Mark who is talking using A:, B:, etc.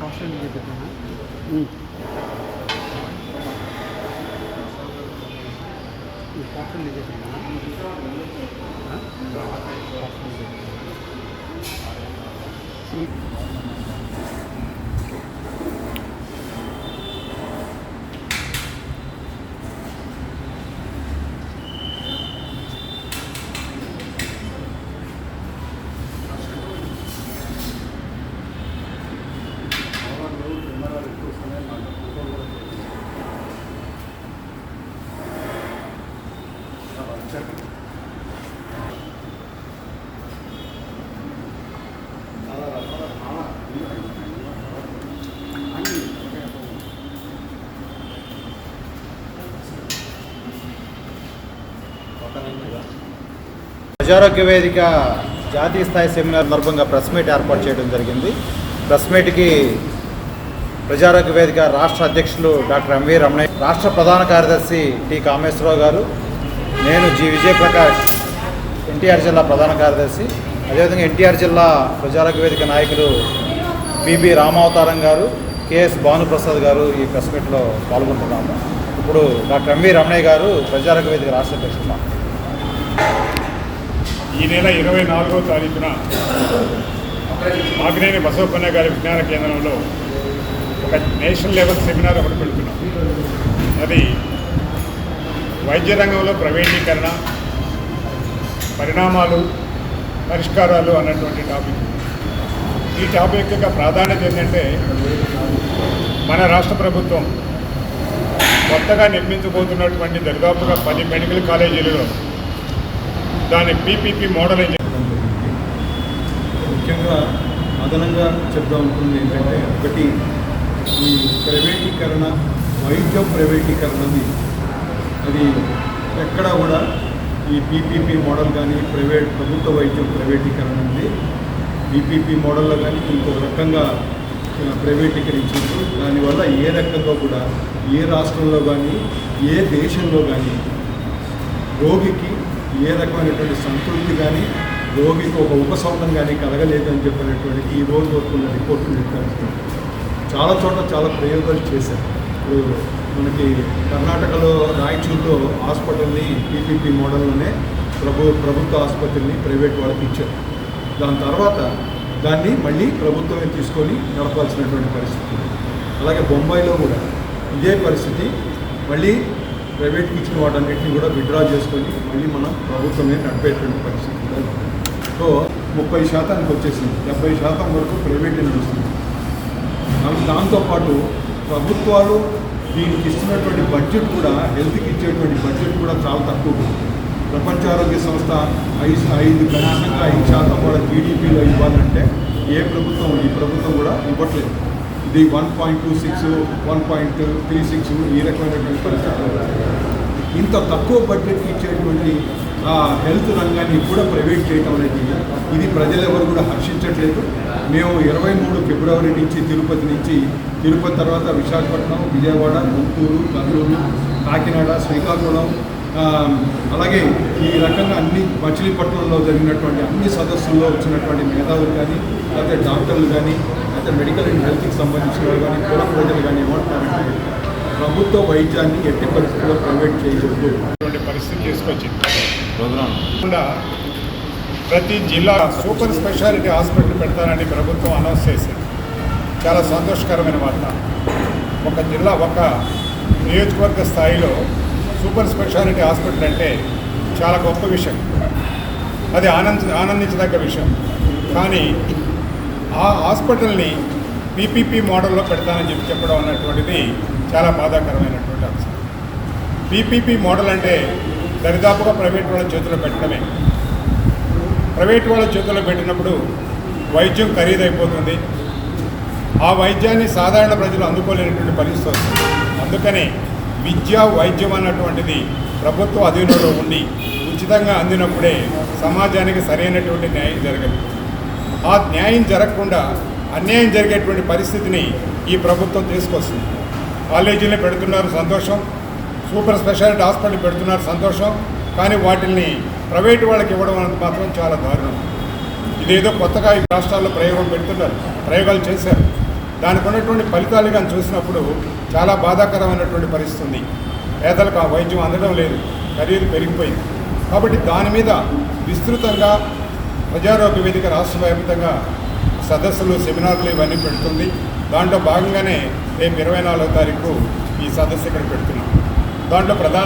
A: পাশে নিয়ে যেতে হয় পাশে নিয়ে যেতে হয়? হ্যাঁ?
B: নিয়ে যেতে হয় ప్రజారోగ్య వేదిక జాతీయ స్థాయి సెమినార్ సందర్భంగా ప్రెస్ మీట్ ఏర్పాటు చేయడం జరిగింది. ప్రెస్ మీట్కి ప్రజారోగ్య వేదిక రాష్ట్ర అధ్యక్షులు డాక్టర్ ఎంవి రమణయ్య రాష్ట్ర ప్రధాన కార్యదర్శి టి కామేశ్వరరావు గారు నేను జి విజయప్రకాష్ ఎన్టీఆర్ జిల్లా ప్రధాన కార్యదర్శి. అదేవిధంగా ఎన్టీఆర్ జిల్లా ప్రజారోగ్య వేదిక నాయకులు పిబి రామావతారం గారు కెఎస్ భానుప్రసాద్ గారు ఈ ప్రెస్ మీట్లో పాల్గొంటున్నాము ఇప్పుడు డాక్టర్ ఎంవి రమణయ్య గారు ప్రజారోగ్య వేదిక రాష్ట్ర అధ్యక్షులు
C: ఈ నెల ఇరవై నాలుగో తారీఖున మాగినేని బసవపన్న గారి విజ్ఞాన కేంద్రంలో ఒక నేషనల్ లెవెల్ సెమినార్ ఒకటి పెడుతున్నాం. అది వైద్య రంగంలో ప్రవేణీకరణ పరిణామాలు పరిష్కారాలు అన్నటువంటి టాపిక్. ఈ టాపిక్ యొక్క ప్రాధాన్యత ఏంటంటే మన రాష్ట్ర ప్రభుత్వం కొత్తగా నిర్మించబోతున్నటువంటి దరిదాపుగా పది మెడికల్ కాలేజీలలో దాని పీపీపీ మోడల్ అని
D: ముఖ్యంగా అదనంగా చెప్దాం అనుకుంది ఏంటంటే ఒకటి ఈ ప్రైవేటీకరణ వైద్య ప్రైవేటీకరణది అది ఎక్కడా కూడా ఈ పీపీపీ మోడల్ కానీ ప్రైవేట్ ప్రభుత్వ వైద్యం ప్రైవేటీకరణ ఉంది పీపీపీ మోడల్లో కానీ ఇంకో రకంగా ప్రైవేటీకరించింది. ప్రైవేటీకరించారు దానివల్ల ఏ రకంగా కూడా ఏ రాష్ట్రంలో కానీ ఏ దేశంలో కానీ రోగికి ఏ రకమైనటువంటి సంతృప్తి కానీ రోగికి ఒక ఉపశమనం కానీ కలగలేదని చెప్పినటువంటి ఈ రోజు వరకు ఉన్న రిపోర్టులు నిర్ధారిస్తుంది చాలా చోట్ల చాలా ప్రయోగాలు చేశారు. ఇప్పుడు మనకి కర్ణాటకలో రాయచూరులో హాస్పిటల్ని పీపీపీ మోడల్లోనే ప్రభు ప్రభుత్వ ఆసుపత్రిని ప్రైవేట్ వాళ్ళకి ఇచ్చారు. దాని తర్వాత దాన్ని మళ్ళీ ప్రభుత్వమే తీసుకొని నడపాల్సినటువంటి పరిస్థితి అలాగే బొంబాయిలో కూడా ఇదే పరిస్థితి. మళ్ళీ ప్రైవేట్కి ఇచ్చిన వాటన్నిటిని కూడా విత్డ్రా చేసుకొని మళ్ళీ మనం ప్రభుత్వమే నడిపేటువంటి పరిస్థితి సో ముప్పై శాతానికి వచ్చేసింది. డెబ్బై శాతం వరకు ప్రైవేటే నడుస్తుంది. దాంతోపాటు ప్రభుత్వాలు దీనికి ఇస్తున్నటువంటి బడ్జెట్ కూడా హెల్త్కి ఇచ్చేటువంటి బడ్జెట్ కూడా చాలా తక్కువ. ఉంది. ప్రపంచ ఆరోగ్య సంస్థ ఐదు ఐదు కనీసంగా ఐదు శాతం కూడా జీడిపిలో ఇవ్వాలంటే ఏ ప్రభుత్వం ఈ ప్రభుత్వం కూడా ఇవ్వట్లేదు. ఇది one point two six one point three six ఈ రకమైనటువంటి పరిస్థితులు ఇంత తక్కువ బడ్జెట్కి ఇచ్చేటువంటి హెల్త్ రంగాన్ని కూడా ప్రైవేట్ చేయటం అనేది ఇది ప్రజలెవరు కూడా హర్షించట్లేదు. మేము ఇరవై మూడు ఫిబ్రవరి నుంచి తిరుపతి నుంచి తిరుపతి తర్వాత విశాఖపట్నం విజయవాడ గుంటూరు కర్నూలు కాకినాడ శ్రీకాకుళం అలాగే ఈ రకంగా అన్ని మచిలీపట్నంలో జరిగినటువంటి అన్ని సదస్సుల్లో వచ్చినటువంటి మేధావులు కానీ లేకపోతే డాక్టర్లు కానీ లేకపోతే మెడికల్ అండ్ హెల్త్కి సంబంధించిన వాళ్ళు కానీ కుల ప్రజలు కానీ ఏమంటున్నారంటే ప్రభుత్వ వైద్యాన్ని ఎట్టి పరిస్థితుల్లో ప్రైవేట్ చేయకూడదు
C: అటువంటి పరిస్థితి తీసుకొచ్చింది కాకుండా ప్రతి జిల్లా సూపర్ స్పెషాలిటీ హాస్పిటల్ పెడతానని ప్రభుత్వం అనౌన్స్ చేసింది. చాలా సంతోషకరమైన వార్త. ఒక జిల్లా ఒక నియోజకవర్గ స్థాయిలో సూపర్ స్పెషాలిటీ హాస్పిటల్ అంటే చాలా గొప్ప విషయం. అది ఆనంద ఆనందించదగ్గ విషయం. కానీ ఆ హాస్పిటల్ని పీపీపీ మోడల్లో పెడతానని చెప్పి చెప్పడం అన్నటువంటిది చాలా బాధాకరమైనటువంటి అంశం. పీపీపీ మోడల్ అంటే దరిదాపుగా ప్రైవేట్ వాళ్ళ చేతిలో పెట్టడమే. ప్రైవేట్ వాళ్ళ చేతిలో పెట్టినప్పుడు వైద్యం ఖరీదైపోతుంది. ఆ వైద్యాన్ని సాధారణ ప్రజలు అందుకోలేనటువంటి పరిస్థితి వస్తుంది. అందుకనే విద్య వైద్యం అన్నటువంటిది ప్రభుత్వ అధీనంలో ఉండి ఉచితంగా అందినప్పుడే సమాజానికి సరైనటువంటి న్యాయం జరగదు. ఆ న్యాయం జరగకుండా అన్యాయం జరిగేటువంటి పరిస్థితిని ఈ ప్రభుత్వం తీసుకొస్తుంది. కాలేజీలు పెడుతున్నారు సంతోషం. సూపర్ స్పెషాలిటీ హాస్పిటల్ పెడుతున్నారు సంతోషం. కానీ వాటిని ప్రైవేట్ వాళ్ళకి ఇవ్వడం అనేది మాత్రం చాలా దారుణం. ఇదేదో కొత్తగా ఈ రాష్ట్రాల్లో ప్రయోగం పెడుతున్నారు. ప్రయోగాలు చేశారు. దానికి ఉన్నటువంటి ఫలితాలు కానీ చూసినప్పుడు చాలా బాధాకరమైనటువంటి పరిస్థితి ఉంది. పేదలకు ఆ వైద్యం అందడం లేదు. ఖరీదు పెరిగిపోయింది. కాబట్టి దాని మీద విస్తృతంగా ప్రజారోగ్య వేదిక రాష్ట్ర వ్యాప్తంగా సదస్సులు సెమినార్లు ఇవన్నీ పెడుతుంది. దాంట్లో భాగంగానే రేపు ఇరవై నాలుగో తారీఖు ఈ సదస్సు ఇక్కడ పెడుతున్నాం. దాంట్లో ప్రధాన